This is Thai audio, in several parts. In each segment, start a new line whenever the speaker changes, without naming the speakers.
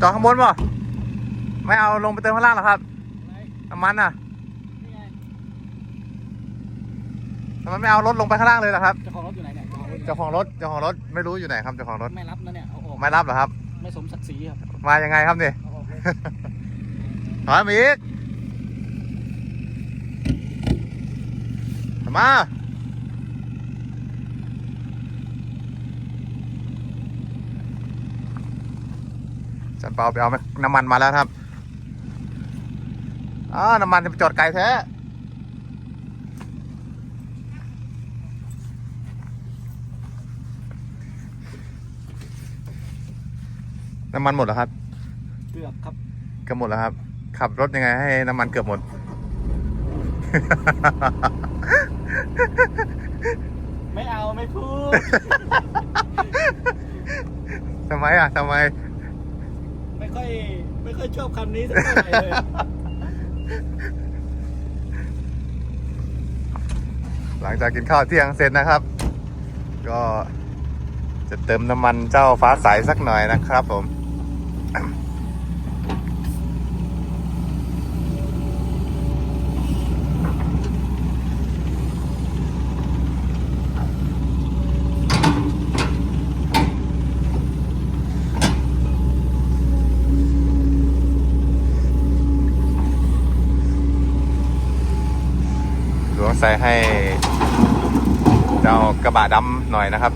จอดข้างบนป่ะไม่เอาลงไปเติมข้างล่างเหรอครับ
ไหน
น้ำมันอะ
นี่ไง
ทำไมไม่เอารถลงไปข้างล่างเลยล่ะครับ
เจ้าของรถอยู่ไหนเนี่ยเจ้าของรถอยู่ไหน
เจ้าของรถเจ้าของรถไม่รู้อยู่ไหนครับเจ้าของรถ
ไม่รับนะเนี่ยเอาออก
ไม่รับเหรอครับ
ไม่สมศักดิ์ศรีครับ
มายังไงครับเนี่ย
เอาออกเลย
ถอยมาอีกมา เปาไปเอาน้ำมันมาแล้วครับอ้าวน้ำมันจะไปจอดไกลแท้น้ำมันหมดเหรอครับ
เกือบครับ
เกือบหมดแล้วครับ ขับรถยังไงให้น้ำมันเกือบหมด
ไม่เอาไม่พูด
ทำไมอะทำไม
ไม่ค่อยไม่ ค่อยชอบคำนี้สักเท่าไหร่เลย
หลังจากกินข้าวเที่ยงเสร็จนะครับ ก็จะเติมน้ำมันเจ้าฟ้าใสสักหน่อยนะครับผม ใส่ให้เจ้ากระบะดำหน่อยนะครับ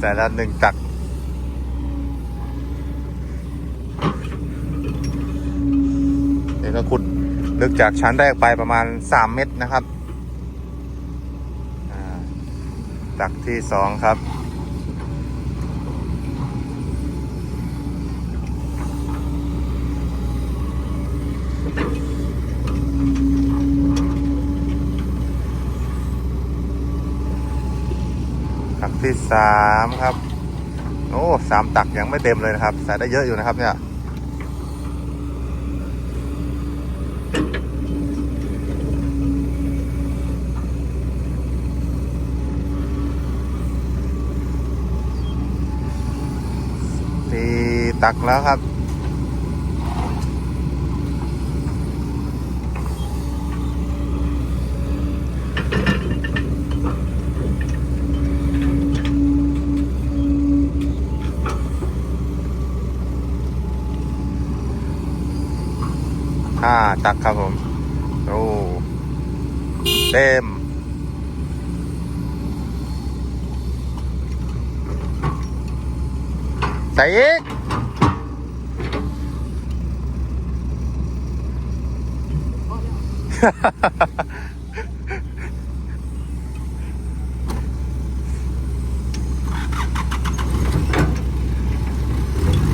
แต่ละหนึ่งตักเดี๋ยวก็ขุดลึกจากชั้นแรกไปประมาณ 3 เมตรนะครับตักที่สองครับ ที่สามครับ โอ้สามตักยังไม่เต็มเลยนะครับ ใส่ได้เยอะอยู่นะครับเนี่ยสี่ตักแล้วครับาตักครับผม โอ้เต็มใส่อีก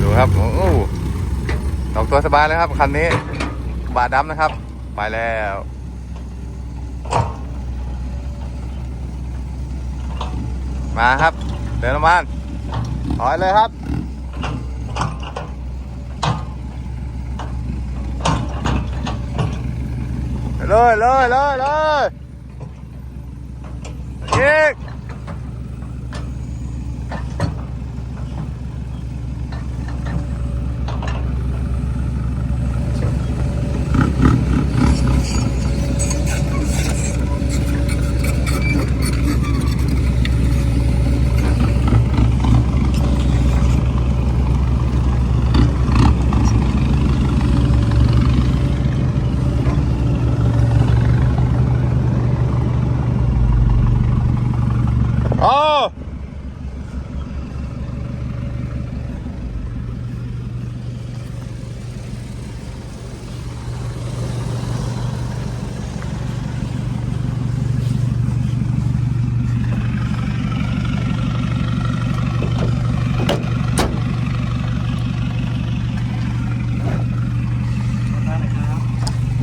ดูครับ โอ้โหอกตัวสบายเลยครับ คันนี้ บาดำนะครับ ไปแล้วมาครับ เดินมันถอยเลยครับ เลยเลยเลยเลยอีกโอ้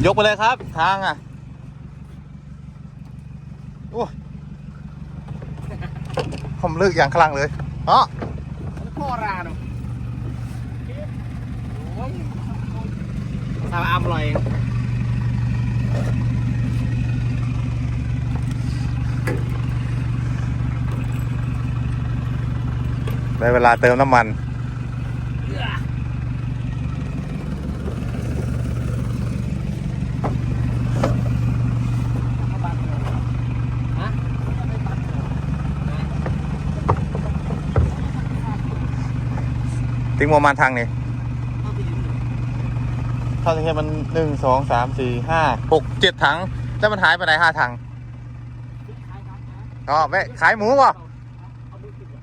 ยกไปเลยครับ ทางอะโอ้ผมลึกอย่างคลั่งเลยอ๋อ
พ่อราเนาะโอ้ยซาอามลอย
ได้เวลาเติมน้ำมัน
เอื้อ
ถึงประมาณทางนี้
เข้าไปยืนเลย
เท่าที่เห็นมันหนึ่งสองสามสี่ห้าหกเจ็ดถัง แล้วมันหายไปไหนห้าถัง
ขายครับนะ
อ๋อแม่ขายหมูป่ะ
เอามือปิดก่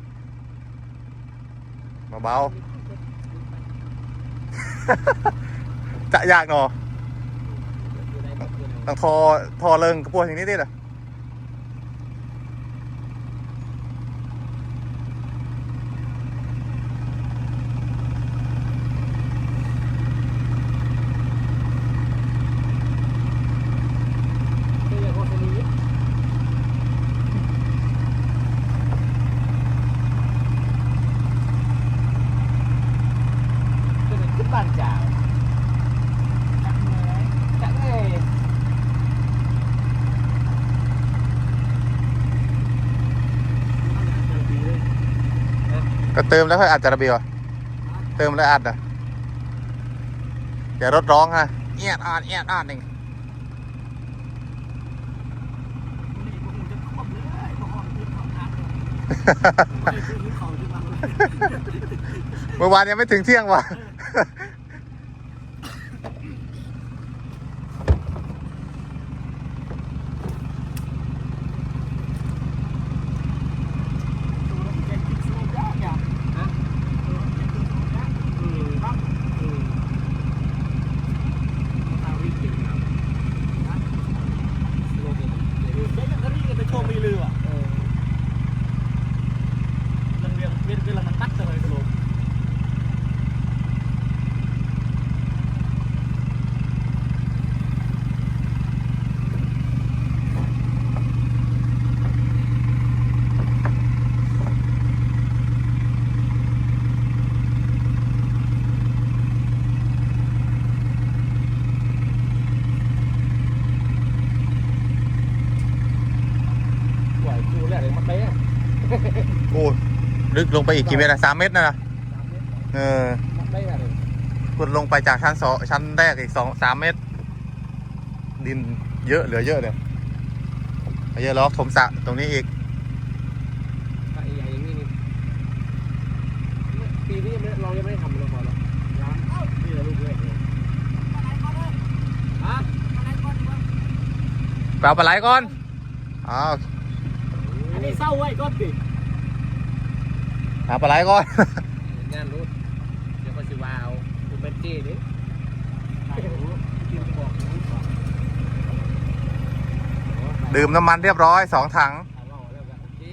อน
เบาๆจะยากหนอ
อยู่ในแบบอยู่ใน
ต้องทอทอเริงกระปวดอย่างนี้ดิเหรอ
คืออย่างคนนี้คือเป็นขึ้นบ้านจ่าวจักเลยจักเลยนั่นแหละเจอดีเลยนะ
ก็ เติมแล้วค่อยอัดจาระเบียวอะเติมแล้วอัดอะเดี๋ยวรถร้องฮะเอียดอาดเอียดอาดหนึ่ง
นี่พวกมึงจะครบเลยพวกมึงที่ทำงานเลยไม่คือที่เขาที่มันเลย
เมื่อวานยังไม่ถึงเที่ยงว่ะ ลึกลงไปอีกกี่เมตรอะสามเมตรนะนะเออขุดลงไปจากชั้นสองชั้นแรกอีกสองสามเมตร ดินเยอะเหลือเยอะเลยเยอะล้อถมสระตรงนี้อีก
ปีนี้เรายังไม่ได้ทำเลยพอแล้วยังนี่แหละลูกแรกเลยฮะ
ไปเอาปลาไหลก่อนอ้าว
อันนี้เศร้าไว้ก้อนสิ
หาปลาไหลก่อน
งานรู้เดี๋ยวก็สิวาวคุณเป็นจี้ดิรู้กินบอกรู้ก่อน
ดื่มน้ำมันเรียบร้อยสองถัง
ถามว่าแล้วกันโอเค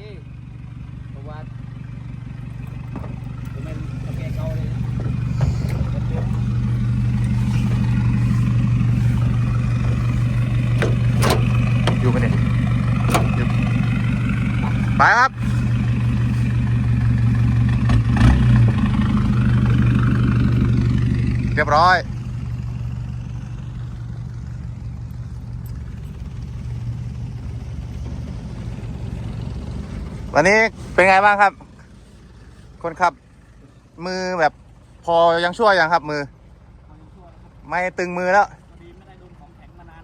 เพราะว่าผมเป็นโอเคเก่าเลยนะ
อยู่กันเนี่ยอยู่ไปครับ เรี ยบร้อย วันนี้เป็นไงบ้างครับ คนขับ มือแบบพอยังชั่วยังครับ มือ ไม่ตึงมือแล้ว
พอดีไม่ได้โดนของแข็งมานาน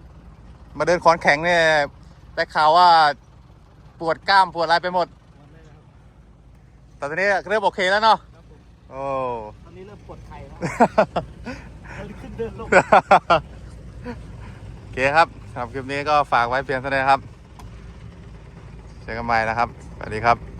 มาเดินคอนแข็งเนี่ยได้ข่าวว่าปวดกล้ามปวดอะไรไปหมด
วันนี้นะครับ
แต่ตอนนี้เริ่มโอเคแล้วเนาะ
ครับผม
โอ้
ตอนนี้เริ่มปวดไข่แล้วเดินขึ้นเดินลง
โอเคครับสำหรับคลิปนี้ก็ฝากไว้เพียงเท่านี้ครับ เจอกันใหม่นะครับ สวัสดีครับ